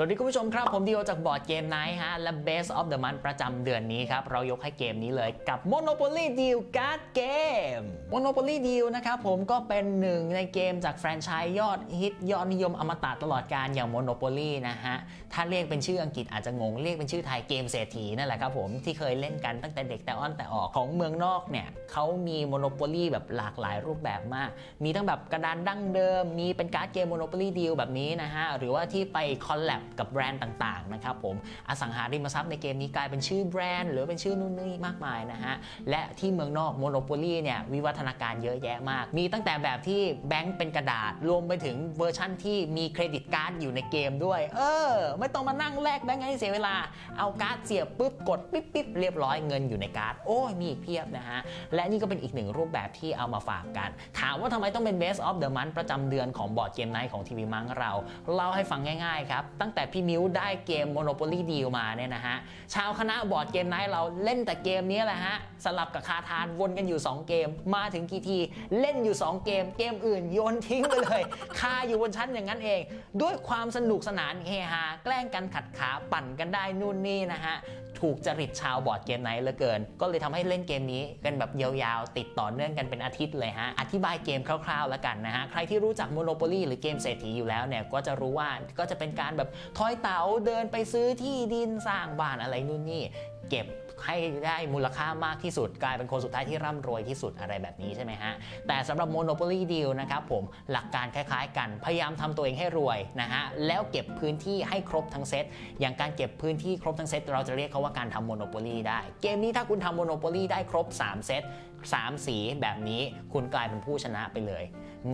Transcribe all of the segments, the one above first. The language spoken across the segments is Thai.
สวัสดีคุณผู้ชมครับ ผมดิโอจากบอร์ดเกมไนท์ฮะ และ Best of the Month ประจำเดือนนี้ครับ เรายกให้เกมนี้เลยกับ Monopoly Deal Card Game Monopoly Deal นะครับผมก็เป็นหนึ่งในเกมจากแฟรนไชส์ยอดฮิตยอดนิยมอมตะตลอดการอย่าง Monopoly นะฮะ ถ้าเรียกเป็นชื่ออังกฤษอาจจะงง เรียกเป็นชื่อไทยเกมเศรษฐีนั่นแหละครับผมที่เคยเล่นกันตั้งแต่เด็กแต่อ้อนแต่ออกของเมืองนอกเนี่ยเขามี Monopoly แบบหลากหลายรูปแบบมาก มีทั้งแบบกระดานดั้งเดิม มีเป็นการ์ดเกม Monopoly Deal แบบนี้นะฮะหรือว่าที่ไปคอลแลบกับแบรนด์ต่างๆนะครับผมอสังหาริมทรัพย์ในเกมนี้กลายเป็นชื่อแบรนด์ หรือเป็นชื่อนู่นนี่มากมายนะฮะและที่เมืองนอก Monopoly เนี่ยวิวัฒนาการเยอะแยะมาก มีตั้งแต่แบบที่แบงค์เป็นกระดาษ รวมไปถึงเวอร์ชั่นที่มีเครดิตการ์ดอยู่ในเกมด้วย เออ ไม่ต้องมานั่งแลกแบงค์ให้เสียเวลา เอาการ์ดเสียบปุ๊บกดปิ๊บปิ๊บเรียบร้อยเงินอยู่ในการ์ด โอ้ยมีอีกเพียบนะฮะ และนี่ก็เป็นอีกหนึ่งรูปแบบที่เอามาฝากกัน ถามว่าทำไมต้องเป็น Best of the Month ประจำเดือนของบอร์ดเกมไนท์ของทีวีมังเรา เล่าให้ฟังง่ายๆครับตั้งแต่พี่มิ้วได้เกม Monopoly Deal มาเนี่ยนะฮะ ชาวคณะบอร์ดเกมไนท์เราเล่นแต่เกมนี้แหละฮะ สลับกับคาทานวนกันอยู่ 2 เกม มาถึงกี่ที เล่นอยู่ 2 เกม เกมอื่นโยนทิ้งไปเลย คาอยู่บนชั้นอย่างนั้นเอง ด้วยความสนุกสนานเฮฮา แกล้งกันขัดขาปั่นกันได้นู่นนี่นะฮะถูกจริตชาวบอร์ดเกมไนท์เหลือเกิน ก็เลยทำให้เล่นเกมนี้กันแบบยาวๆ ติดต่อเนื่องกันเป็นอาทิตย์เลยฮะ อธิบายเกมคร่าวๆแล้วกันนะฮะ ใครที่รู้จัก Monopoly หรือเกมเศรษฐีอยู่แล้วเนี่ย ก็จะรู้ว่าก็จะเป็นการแบบทอยเต๋าเดินไปซื้อที่ดินสร้างบ้านอะไรนู่นนี่ เก็บให้ได้มูลค่ามากที่สุด กลายเป็นคนสุดท้ายที่ร่ำรวยที่สุดอะไรแบบนี้ใช่ไหมฮะ แต่สำหรับ Monopoly Deal นะครับผมหลักการคล้ายๆ กันพยายามทำตัวเองให้รวยนะฮะ แล้วเก็บพื้นที่ให้ครบทั้งเซตอย่างการเก็บพื้นที่ครบทั้งเซตเราจะเรียกเขาว่าการทำ Monopoly ได้ เกมนี้ถ้าคุณทำ Monopoly ได้ครบ 3 เซต3 สีแบบนี้คุณกลายเป็นผู้ชนะไปเลย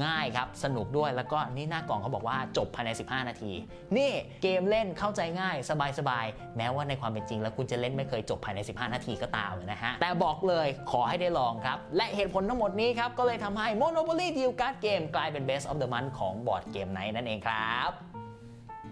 ง่ายครับ สนุกด้วยแล้วก็นี่หน้ากล่องเขาบอกว่าจบภายใน 15 นาที นี่เกมเล่นเข้าใจง่ายสบายๆแม้ว่าในความเป็นจริงแล้วคุณจะเล่นไม่เคยจบภายใน 15 นาทีก็ตามนะฮะ แต่บอกเลยขอให้ได้ลองครับ และเหตุผลทั้งหมดนี้ครับ ก็เลยทำให้ Monopoly Deal Card Game กลายเป็น Best of the Month ของบอร์ดเกมไนท์นั่นเองครับ